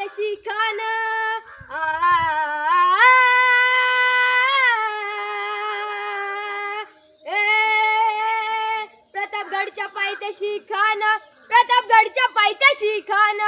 कशी खान प्रतापगडच्या पायथ्याशी खान प्रतापगडच्या पायथ्याशी खान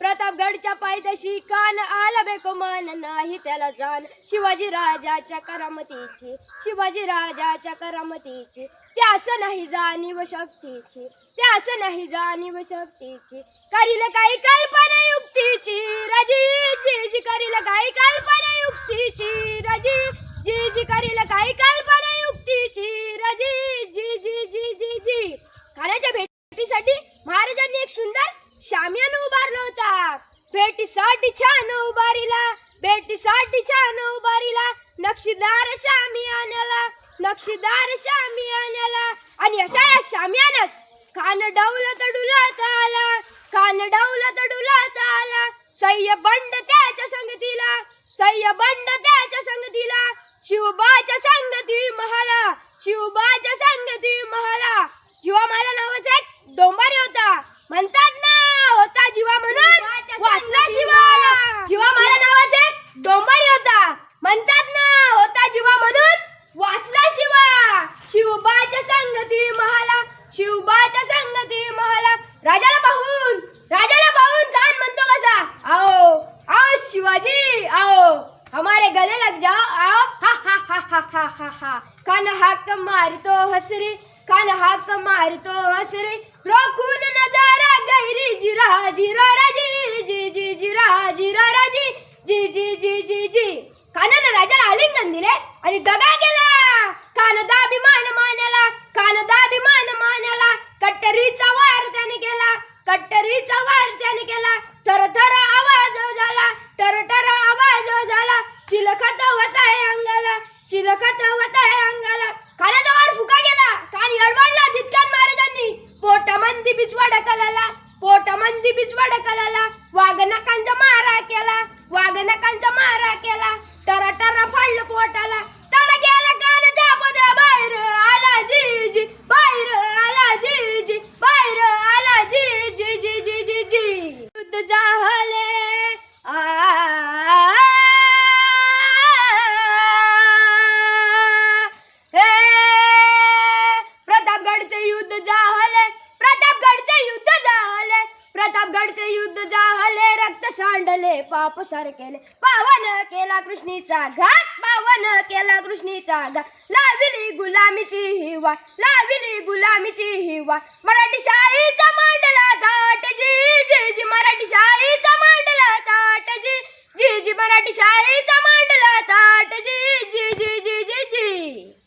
प्रतापगडच्या पायथ्याशी कान आला बेको मान नाही त्याला जाण शिवाजी राजाच्या करामतीची शिवाजी राजाच्या करामतीची त्यास नाही जाणीव शक्तीची त्यास नाही जाणीव शक्तीची करील काही कल्पना युक्तीची रजी जी जी करील काही कल्पना युक्तीची रजी जी जी करील काही कल्पना युक्तीची रजी जी जी जी जी जी. खाण्याच्या भेटीसाठी महाराजांनी एक सुंदर शामियान उभारला होता. भेटीसाठी छान उभारीला भेटीसाठी छान उभारीला. नक्षीदार शामियान्याला नक्षीदार शामियान्याला आणि अशा या शामियानात कान डौलत डुलत आला कान डौलत डुलत आला. सह्य बंड त्याच्या संगतीला सह्य बंड त्याच्या संगतीला. शिवबाच्या संगती महाला शिवबाच्या संगती महाला. जीवा मला नावाचा एक डोंबारी होता. म्हणतात ना होता जीवा म्हणून वाचला शिवा जीवा मला नावाचा एक डोंबारी होता. म्हणतात ना होता जीवा म्हणून वाचला शिवा. शिवबाच्या संगती महाला शिवबाच्या संगती महाला. राजाला पाहून राजाला पाहून कान म्हणतो कसा? आओ आओ शिवाजी आओ. हमारे गले लग जाओ आओ. हा हा कान हाक मारतो हसरी कान हाक मारतो हसरी। रोखून नजारा गैरी जिरा जिरा राजी जी जी जिरा जिरा राजी जी जी जी जी जी कानानं राजाला आलिंगन दिले आणि दगा केला कान दाभिमान मान्याला कान दाभिमान मान्याला कट्टरीचा वार त्याने केला कट्टरीचा वार त्याने केला थर थर आवाज झाला टर टर आवाज झाला चिलखत होताय अंगाला चिलखत होताय अंगाला कानाचा वार फुका गेला कान यडवडला दितकान महाराजांनी पोटामंदी बिचवा ढकलाला पोटामंदी बिचवा ढकलाला वाघनकांचा मारा केला वाघनकांचा मारा केला टरा टरा फाडलं पोटाला. सांडले पाप सार केले. पावन केला कृष्णीचा घात पावन केला कृष्णीचा घात. लाविली गुलामीची हिवा लाविली गुलामीची हिवा. मराठी शाहीचा मांडला ताट जी जी जी मराठी शाहीचा मांडला ताट जी जी जी मराठी शाहीचा मांडला ताट जी जी जी जी जी. जी